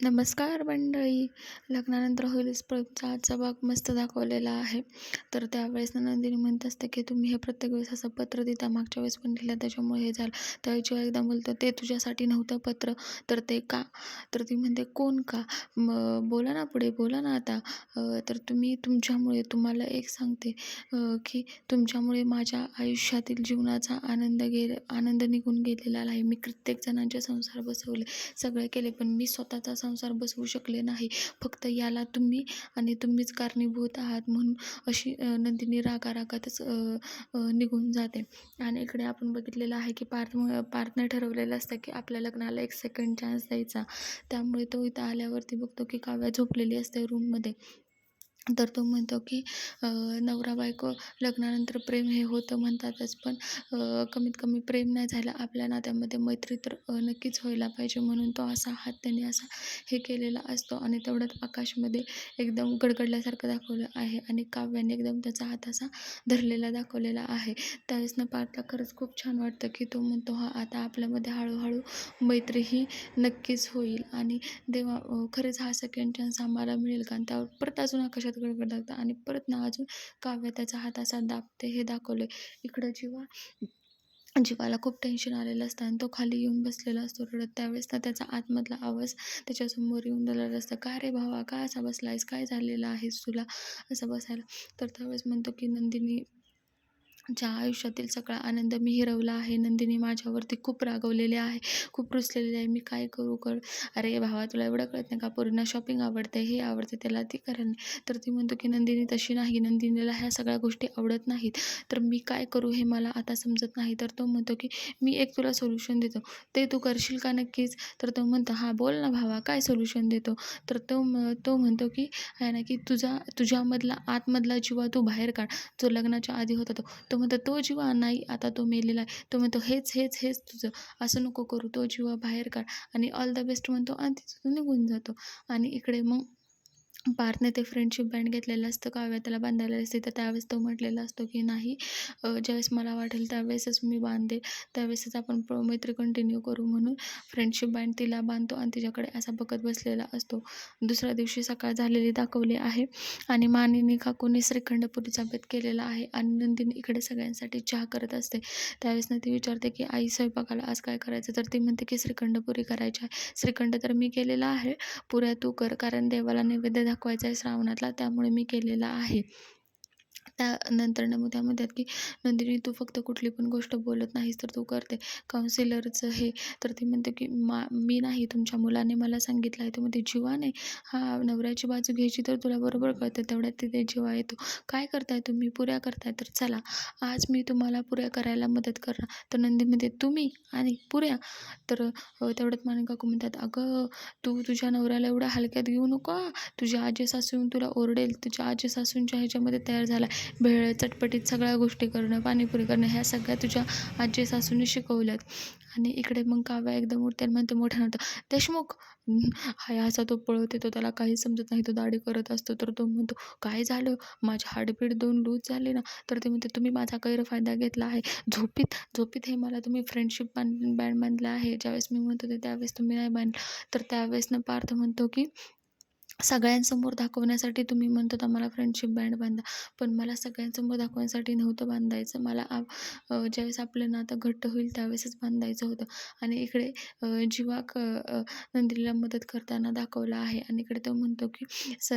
नमस्कार मंडळी. लग्नानंतर होईलच प्रयोगचा आजचा भाग मस्त दाखवलेला आहे. तर त्यावेळेस नंदिनी म्हणत असते की तुम्ही हे प्रत्येक वेळेस असं पत्र देता मागच्या वेळेस पण लिहिलं त्याच्यामुळे हे झालं त्यावेळी जेव्हा एकदा बोलतं ते तुझ्यासाठी नव्हतं पत्र. तर ते का तर ती म्हणते कोण का? मग बोला ना पुढे बोला ना आता. तर तुम्ही तुमच्यामुळे तुम्हाला एक सांगते की तुमच्यामुळे माझ्या आयुष्यातील जीवनाचा आनंद गे आनंद निघून गेलेला आहे. मी कित्येक जणांचे संसार बसवले सगळे केले पण मी स्वतःचा संसार बसवू शकले नाही. फक्त याला तुम्ही आणि तुम्हीच कारणीभूत आहात म्हणून अशी नंदिनी रागा रागातच निघून जाते. आणि इकडे आपण बघितलेलं आहे की पार्थ पार्थने ठरवलेलं असतं की आपल्या लग्नाला एक सेकंड चान्स द्यायचा. त्यामुळे तो इथं आल्यावरती बघतो की काव्या झोपलेली असते रूममध्ये तर तो म्हणतो की नवरा बायको लग्नानंतर प्रेम हे होतं म्हणतातच पण कमीत कमी प्रेम नाही झालं आपल्या नात्यामध्ये मैत्री तर नक्कीच व्हायला पाहिजे म्हणून तो असा हात त्याने असा हे केलेला असतो आणि तेवढ्यात आकाशमध्ये एकदम गडगडल्यासारखं दाखवलं आहे आणि काव्याने एकदम त्याचा हात असा धरलेला दाखवलेला आहे. त्यावेळेस न पाहता खरंच खूप छान वाटतं की तो म्हणतो हा आता आपल्यामध्ये हळूहळू मैत्री ही नक्कीच होईल आणि देवा खरंच हा सेकंड चान्स आम्हाला मिळेल. कारण त्यावर परत अजून आकाशात गडबड लागतं आणि परत ना अजून काव्या त्याचा हात असा दाबते हे दाखवले इकडं जेव्हा जीवाला खूप टेन्शन आलेलं असतं आणि तो खाली येऊन बसलेला असतो रडत त्यावेळेस ना त्याचा आतमधला आवाज त्याच्यासमोर येऊन राहिलेला असतं. का रे भावा का असा बसला आहेस काय झालेलं आहेस तुला? असं बसायला. तर त्यावेळेस म्हणतो की नंदिनी ज्या आयुष्यातील सगळा आनंद मी हिरवला आहे नंदिनी माझ्यावरती खूप रागवलेले आहे खूप रुसलेले आहे. मी काय करू? कर. अरे भावा तुला एवढं कळत नाही का? पोरींना शॉपिंग आवडते हे आवडते त्याला ती करेल तर ती म्हणतो की नंदिनी तशी नाही. नंदिनीला ह्या सगळ्या गोष्टी आवडत नाहीत. तर मी काय करू हे मला आता समजत नाही. तर तो म्हणतो की मी एक तुला सोल्युशन देतो. ते तू करशील का नक्कीच? तर तो म्हणतो हां बोल ना भावा काय सोल्युशन देतो? तर तो तो म्हणतो की आहे ना की तुझा तुझ्यामधला आतमधला जीवा तू बाहेर काढ. जो लग्नाच्या आधी होता तो तो म्हणतो तो जीवा नाही आता तो मेलेला आहे. तो म्हणतो हेच हेच हेच तुझं असं नको करू तो जीवा बाहेर काढ. आणि ऑल द बेस्ट म्हणतो आणि तिथून निघून जातो. आणि इकडे मग पार्थने ते फ्रेंडशिप बँड घेतलेलं असतं काव्या त्याला बांधायला असते तर त्यावेळेस तो म्हटलेला असतो की नाही ज्यावेळेस मला वाटेल त्यावेळेसच मी बांधेल त्यावेळेसच आपण मैत्री कंटिन्यू करू म्हणून फ्रेंडशिप बँड तिला बांधतो आणि तिच्याकडे असा बघत बसलेला असतो. दुसऱ्या दिवशी सकाळ झालेली दाखवली आहे आणि मानिनी काकूने श्रीखंडपुरीचा बेत केलेला आहे आणि नंदिनी इकडे सगळ्यांसाठी चहा करत असते. त्यावेळेस ती विचारते की आई स्वयंपाकाला आज काय करायचं? तर ती म्हणते की श्रीखंडपुरी करायची आहे. श्रीखंड तर मी केलेला आहे पुऱ्या तू कर कारण देवाला नैवेद्य दाखवायचा आहे श्रावणातला त्यामुळे मी केलेला आहे. त्या त्यानंतर मग त्यामध्ये की नंदिनी तू फक्त कुठली पण गोष्ट बोलत नाहीस तर तू करते. काउन्सिलरचं हे. तर ती म्हणते की मा मी नाही तुमच्या मुलाने मला सांगितलं आहे तर मग जीवा नाही. हा नवऱ्याची बाजू घ्यायची तर तुला बरोबर कळतं तेवढ्यात तिथे जीवा येतो. काय करताय तुम्ही? पुऱ्या करताय तर चला. आज मी तुम्हाला पुऱ्या करायला मदत करणार. तर नंदीमध्ये तुम्ही आणि पुऱ्या. तर तेवढ्यात माने काकू म्हणतात अगं तू तुझ्या नवऱ्याला एवढ्या हलक्यात घेऊ नको. तुझ्या आजी सासून तुला ओरडेल. तुझ्या आजी सासूंच्या ह्याच्यामध्ये तयार झाला भेळ चटपटीत सगळ्या गोष्टी करणं पाणीपुरी करणं ह्या सगळ्या तुझ्या आजी सासूने शिकवल्यात. आणि इकडे मग काव्या एकदम उठते म्हणते मोठ्या नव्हतं. देशमुख. हाय असा तो पळत येतो त्याला काही समजत नाही तो दाढी करत असतो. तर तो म्हणतो काय झालं? माझे हाडपीठ दोन लूज झाले ना. तर ते म्हणते तुम्ही माझा गैरफायदा घेतला आहे. झोपीत झोपीत हे मला तुम्ही फ्रेंडशिप बांध बँड बांधला आहे. ज्यावेळेस मी म्हणत होते त्यावेळेस तुम्ही नाही बांधलं. तर त्यावेळेस ना पार्थ म्हणतो की सगळ्यांसमोर दाखवण्यासाठी तुम्ही म्हणतात आम्हाला फ्रेंडशिप बँड बांधा. पण मला सगळ्यांसमोर दाखवण्यासाठी नव्हतं बांधायचं. मला आ ज्यावेळेस आपलं नातं घट्ट होईल त्यावेळेसच बांधायचं होतं. आणि इकडे जीवा क नंदिनीला मदत करताना दाखवलं आहे. आणि इकडे तो म्हणतो की स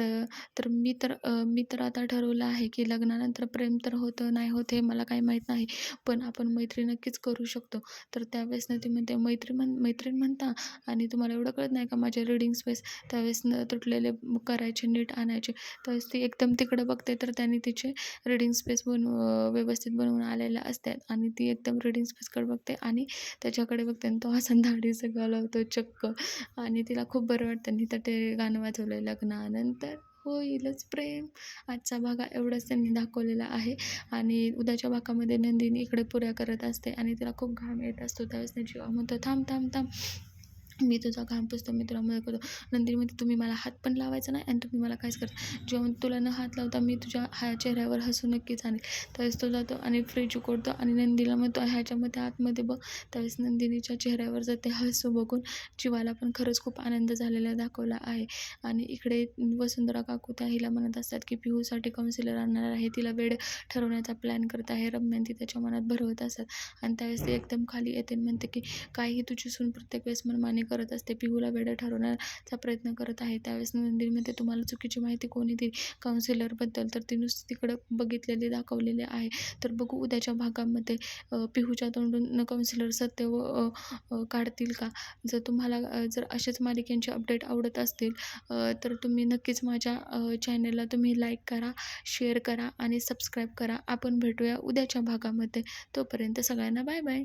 तर मी तर मी तर आता ठरवलं आहे की लग्नानंतर प्रेम तर होतं नाही होत हे मला काही माहीत नाही. पण आपण मैत्री नक्कीच करू शकतो. तर त्यावेळेस ना ती म्हणते मैत्री म्हण मैत्रीण म्हणता आणि तुम्हाला एवढं कळत नाही का माझे रीडिंग स्पेस त्यावेळेस न तुटलेले करायचे नीट आणायचे. तर ती एकदम तिकडं बघते तर त्यांनी तिचे रीडिंग स्पेस बनव व्यवस्थित बनवून आलेल्या असतात. आणि ती एकदम रीडिंग स्पेसकडे बघते आणि त्याच्याकडे बघते आणि तो असं धाडीचं घालवतो चक्क. आणि तिला खूप बरं वाटतं. आणि तर ते गाणं वाजवलं लग्नानंतर. होईलच प्रेम. आजचा भागा एवढंच त्यांनी दाखवलेला आहे. आणि उद्याच्या भागामध्ये नंदिनी इकडे पुऱ्या करत असते आणि तिला खूप घाम येत असतो. त्यावेळेस जीवा म्हणतो थांब थांब थांब. मी तुझा घाम पुसतो मी तुला मदत करतो नंतर मी तुम्ही मला हात पण लावायचा नाही आणि तुम्ही मला काहीच करता जेव्हा तुला न हात लावता मी तुझ्या ह्या चेहऱ्यावर हसू नक्कीच आणेल त्यावेळेस तो जातो आणि फ्रीज उकडतो आणि नंदीला म्हणतो ह्याच्यामध्ये आतमध्ये बघ. त्यावेळेस नंदिनीच्या चेहऱ्यावर जाते हसू बघून जीवाला पण खरंच खूप आनंद झालेला दाखवला आहे. आणि इकडे वसुंधरा काकू त्या हिला म्हणत असतात की पिहूसाठी काउन्सिलर आणणार आहे. तिला वेळ ठरवण्याचा प्लॅन करत आहे. रम्यान ती त्याच्या मनात भरवत असतात. आणि त्यावेळेस ते एकदम खाली येते म्हणते की काही तुझी सून प्रत्येक वेळेस मनमानी करत असते. पिहूला वेळ ठरवण्याचा प्रयत्न करत आहे. त्यावेळेस नंदिनी तुम्हाला चुकीची माहिती कोणी दिली काउन्सिलरबद्दल तर ती नुसती तिकडं बघितलेली दाखवलेली आहे. तर बघू उद्याच्या भागामध्ये पिहूच्या तोंडून काउन्सिलर सत्य व काढतील का? जर तुम्हाला जर असेच मालिकेंचे अपडेट आवडत असतील तर तुम्ही नक्कीच माझ्या चॅनलला तुम्ही लाईक करा शेअर करा आणि सबस्क्राईब करा. आपण भेटूया उद्याच्या भागामध्ये. तोपर्यंत सगळ्यांना बाय बाय